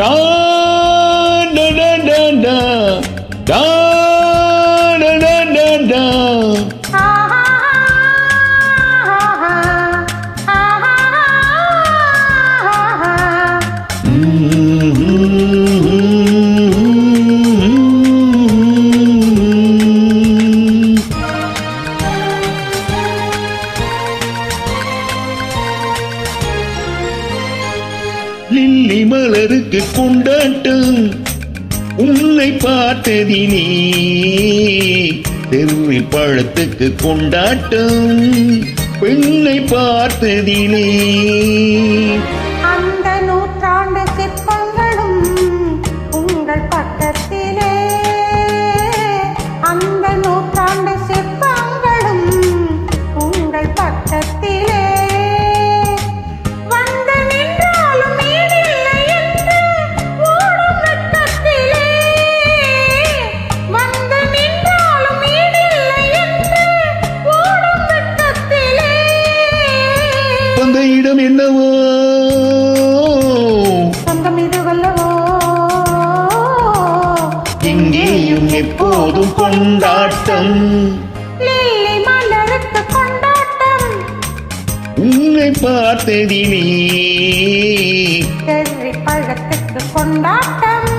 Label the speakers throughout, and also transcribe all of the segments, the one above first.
Speaker 1: da da da da da lily மலருக்கு கொண்டாட்டம் உன்னை பார்த்ததினே தெருவி பழத்துக்கு கொண்டாட்டம் பெண்ணை பார்த்ததிலே நாடோடும் கொண்டாட்டம். உன்னை பார்த்ததிலே
Speaker 2: பழத்துக்கு கொண்டாட்டம்.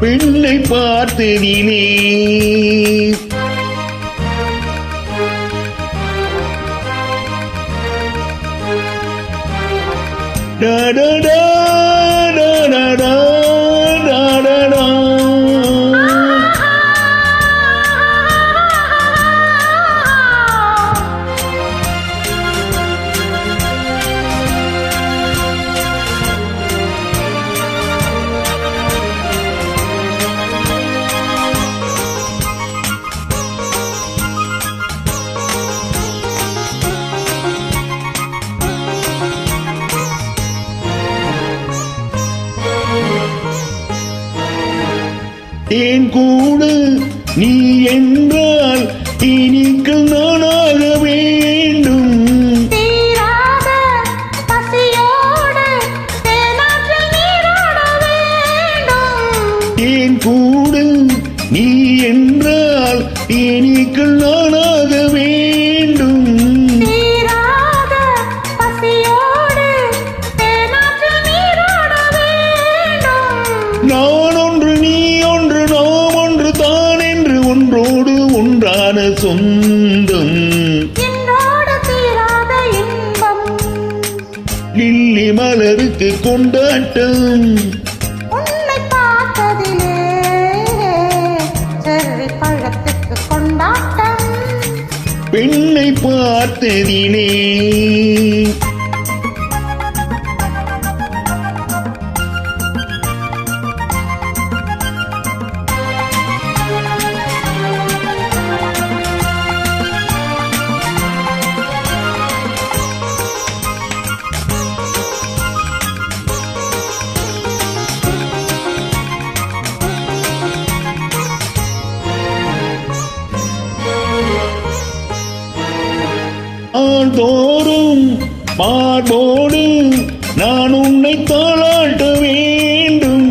Speaker 1: பெண்ணை பார்த்ததிலே da da da தேன் கூடு நீ என்றால் இனிக்கு நானாக வேண்டும். தேன் கூடு நீ என்றால் இனிக்கு நானாக வேண்டும்.
Speaker 2: இன்பம்.
Speaker 1: லில்லி மலருக்கு கொண்டாட்டம்.
Speaker 2: உன்னை பார்த்ததிலே செர்ரி பழத்துக்கு கொண்டாட்டம்.
Speaker 1: பெண்ணை பார்த்ததிலே நாள்தோறும் மார்போடு நான் உன்னை தாளாட்ட வேண்டும்.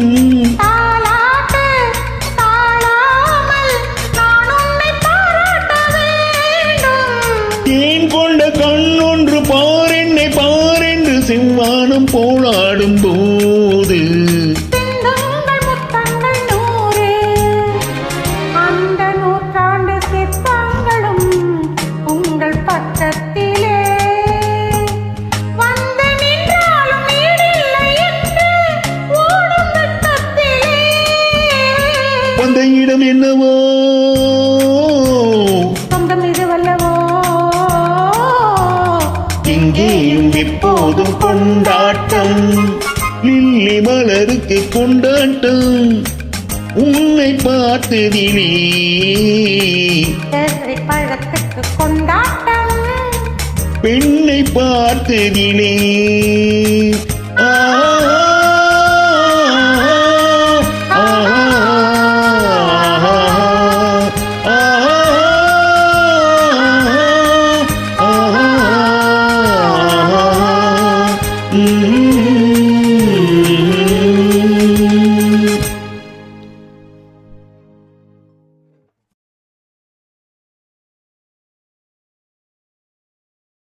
Speaker 1: ஏன் கொண்ட கண்ணொன்று பாரென்னை பாரென்று சிம்மானம் போராடும் போது. இடம் என்னவோ?
Speaker 2: சொந்தம் இது வல்லவோ?
Speaker 1: இங்கேயும் எப்போதும் கொண்டாட்டம். லில்லி மலருக்கு கொண்டாட்டம். உன்னை பார்த்ததிலே
Speaker 2: பழத்துக்கு கொண்டாட்டம்.
Speaker 1: பெண்ணை பார்த்ததிலே